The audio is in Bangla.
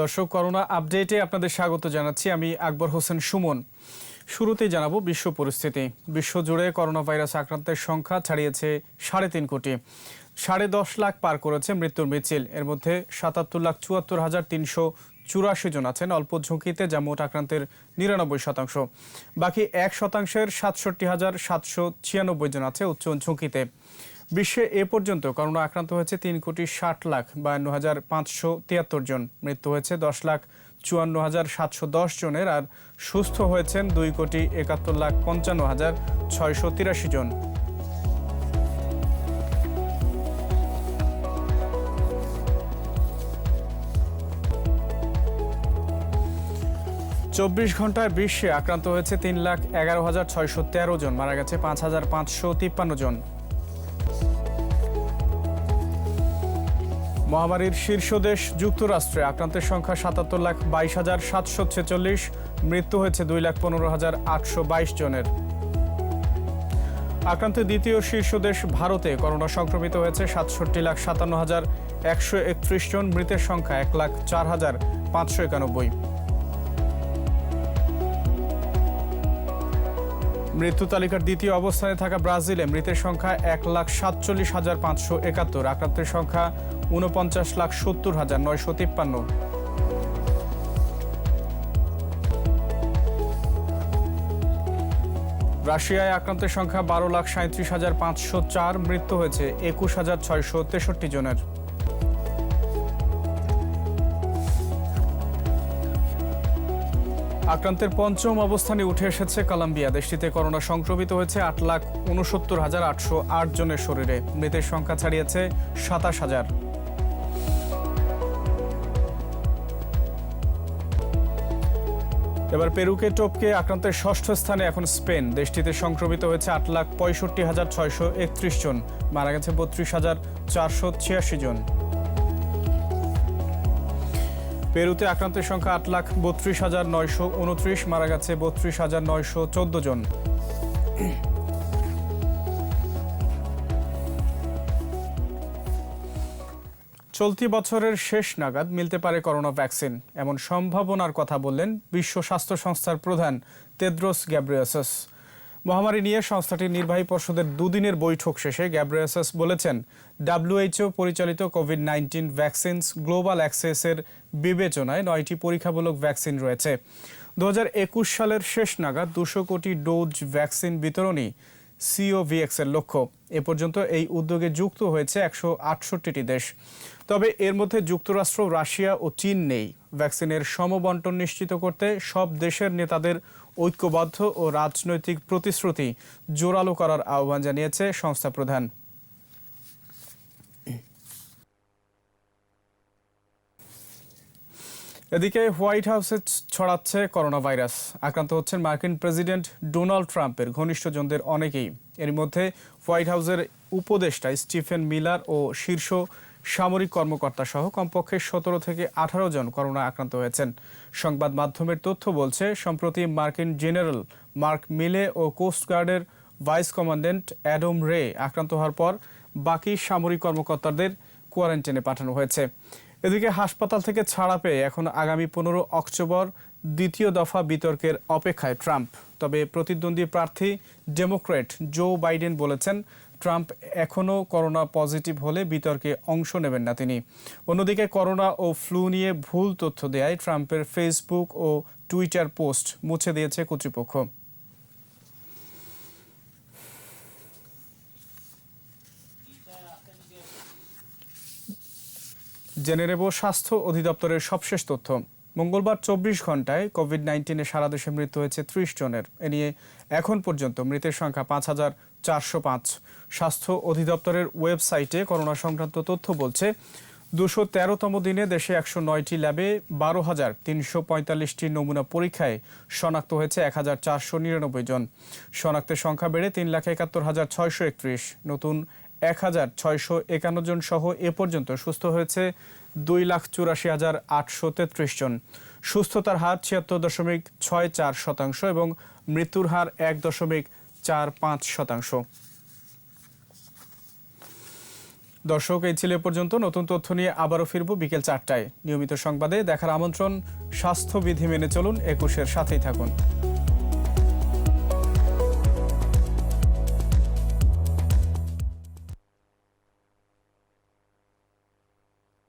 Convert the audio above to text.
দর্শক, করোনা আপডেটে আপনাদের স্বাগত জানাচ্ছি। আমি আকবর হোসেন সুমন। শুরুতেই জানাব বিশ্ব পরিস্থিতি। বিশ্বজুড়ে করোনা ভাইরাস আক্রান্তের সংখ্যা ছাড়িয়েছে সাড়ে তিন কোটি। সাড়ে দশ লাখ পার করেছে মৃত্যুর মিছিল। এর মধ্যে সাতাত্তর লাখ চুয়াত্তর হাজার তিনশো চুরাশি জন আছেন। অল্প ঝুঁকিতে যা মোট আক্রান্তের নিরানব্বই শতাংশ। বাকি এক শতাংশের সাতষট্টি হাজার সাতশো ছিয়ানব্বই জন আছে উচ্চ ঝুঁকিতে। বিশ্বে এ পর্যন্ত করোনা আক্রান্ত হয়েছে তিন কোটি ষাট লাখ বায়ান্ন হাজার পাঁচশো তিয়াত্তর জন। মৃত্যু হয়েছে দশ লাখ চুয়ান্ন হাজার সাতশো দশ জনের আর সুস্থ হয়েছেন দুই কোটি একাত্তর লাখ পঞ্চান্ন হাজার ছয়শো তিরাশি জন। চব্বিশ ঘন্টায় বিশ্বে আক্রান্ত হয়েছে তিন লাখ এগারো হাজার ছয়শো তেরো জন, মারা গেছে পাঁচ হাজার পাঁচশো তিপ্পান্ন জন। মহামারীর শীর্ষ দেশ যুক্তরাষ্ট্রে, আক্রান্তের সংখ্যা সাতাত্তর লাখ বাইশ হাজার সাতশো ছেচল্লিশ, মৃত্যু হয়েছে দুই লাখ পনেরো হাজার আটশো বাইশ জনের। আক্রান্তের দ্বিতীয় শীর্ষ দেশ ভারতে, করোনা সংক্রমিত হয়েছে সাতষট্টি লাখ সাতান্ন হাজার একশো একত্রিশ জন, মৃতের সংখ্যা এক লাখ চার হাজার পাঁচশো একানব্বই। মৃত্যু তালিকার দ্বিতীয় অবস্থানে থাকা ব্রাজিলে মৃতের সংখ্যা এক লাখ সাতচল্লিশ হাজার পাঁচশো একাত্তর, আক্রান্তের সংখ্যা উনপঞ্চাশ লাখ সত্তর হাজার নয়শো তিপ্পান্ন। রাশিয়ায় আক্রান্তের সংখ্যা বারো লাখ সাঁত্রিশ হাজার পাঁচশো চার, মৃত্যু হয়েছে একুশ হাজার ছয়শো তেষট্টি জনের। আক্রান্তের পঞ্চম অবস্থানে উঠে এসেছে কলম্বিয়া। দেশটিতে করোনা সংক্রমিত হয়েছে আট লাখ উনসত্তর হাজার আটশো আট জনের শরীরে। মৃতের সংখ্যা ছাড়িয়েছে সাতাশ হাজার। এবার পেরুকে টপকে আক্রান্তের ষষ্ঠ স্থানে এখন স্পেন। দেশটিতে সংক্রমিত হয়েছে আট লাখ পঁয়ষট্টি হাজার ছয়শো একত্রিশ জন। মারা গেছে বত্রিশ হাজার চারশো ছিয়াশি জন। পেরুতে আক্রান্তের সংখ্যা আট লাখ বত্রিশ হাজার নয়শো উনত্রিশ, মারা গেছে বত্রিশ হাজার নয়শো চোদ্দ জন। চলতি বছরের শেষ নাগাদ মিলতে পারে করোনা ভ্যাকসিন। এমন সম্ভাবনার কথা বললেন বিশ্ব স্বাস্থ্য সংস্থার প্রধান তেদ্রোস গ্যাব্রিয়াসাস মহামারী নিয়ে সংস্থাটির নির্বাহী পর্ষদের দুদিনের বৈঠক শেষে গ্যাব্রিয়াসাস বলেছেন, ডাব্লিউএইচও পরিচালিত কোভিড নাইন্টিন ভ্যাকসিনস গ্লোবাল অ্যাক্সেসের বিবেচনায় নয়টি পরীক্ষামূলক ভ্যাকসিন রয়েছে। দু হাজার একুশ সালের শেষ নাগাদ দুশো কোটি ডোজ ভ্যাকসিন বিতরণী সিওভিএক্স এর লক্ষ্য। এ পর্যন্ত এই উদ্যোগে যুক্ত হয়েছে একশো আটষট্টিটি দেশ। তবে এর মধ্যে যুক্তরাষ্ট্র, রাশিয়া ও চীন নেই। ভ্যাকসিনের সমবন্টন নিশ্চিত করতে সব দেশের নেতাদের ঐক্যবদ্ধ ও রাজনৈতিক প্রতিশ্রুতি জোরালো করার আহ্বান জানিয়েছে সংস্থা প্রধান এদিকে হোয়াইট হাউসে ছড়াচ্ছে করোনা ভাইরাস আক্রান্ত হচ্ছেন মার্কিন প্রেসিডেন্ট ডোনাল্ড ট্রাম্পের ঘনিষ্ঠজনদের অনেকেই। এর মধ্যে হোয়াইট হাউসের উপদেষ্টা স্টিফেন মিলার ও শীর্ষ সামরিক কর্মকর্তা সহ কমপক্ষে সতেরো থেকে আঠারো জন করোনা আক্রান্ত হয়েছেন। সংবাদ মাধ্যমের তথ্য বলছে, সম্প্রতি মার্কিন জেনারেল মার্ক মিলে ও কোস্টগার্ডের ভাইস কমান্ড্যান্ট অ্যাডম রে আক্রান্ত হওয়ার পর বাকি সামরিক কর্মকর্তাদের কোয়ারেন্টাইনে পাঠানো হয়েছে। এদিকে হাসপাতাল থেকে ছাড়া পেয়ে এখন আগামী পনেরো অক্টোবর দ্বিতীয় দফা বিতর্কের অপেক্ষায় ট্রাম্প। তবে প্রতিদ্বন্দ্বী প্রার্থী ডেমোক্রেট জো বাইডেন বলেছেন, ট্রাম্প এখনও করোনা পজিটিভ হলে বিতর্কে অংশ নেবেন না তিনি। অন্যদিকে করোনা ও ফ্লু নিয়ে ভুল তথ্য দেয় ট্রাম্পের ফেসবুক ও টুইটার পোস্ট মুছে দিয়েছে কর্তৃপক্ষ। জেনে নেব স্বাস্থ্য অধিদপ্তরের সবশেষ তথ্য। মঙ্গলবার চব্বিশ ঘন্টায় কোভিড নাইন্টিনে সারা দেশে মৃত্যু হয়েছে ত্রিশ জনের। এ নিয়ে এখন পর্যন্ত মৃতের সংখ্যা পাঁচ হাজার চারশো পাঁচ। স্বাস্থ্য অধিদপ্তরের ওয়েবসাইটে করোনা সংক্রান্ত তথ্য বলছে, দুশো তেরোতম দিনে দেশে একশো নয়টি ল্যাবে বারো হাজার তিনশো পঁয়তাল্লিশটি নমুনা পরীক্ষায় শনাক্ত হয়েছে এক হাজার চারশো নিরানব্বই জন। শনাক্তের সংখ্যা বেড়ে তিন লাখ একাত্তর হাজার ছয়শো একত্রিশ। নতুন এক হাজার ছয়শো একান্ন জন সহ এ পর্যন্ত সুস্থ হয়েছে দুই লাখ চুরাশি হাজার আটশো তেত্রিশ জন। সুস্থতার হার ছিয়াত্তর দশমিক ছয় চার শতাংশ এবং মৃত্যুর হার এক দশমিক চার পাঁচ শতাংশ। দর্শক, এই ছিল পর্যন্ত। নতুন তথ্য নিয়ে আবারও ফিরব বিকেল চারটায়। নিয়মিত সংবাদে দেখার আমন্ত্রণ, স্বাস্থ্যবিধি মেনে চলুন, একুশের সাথেই থাকুন।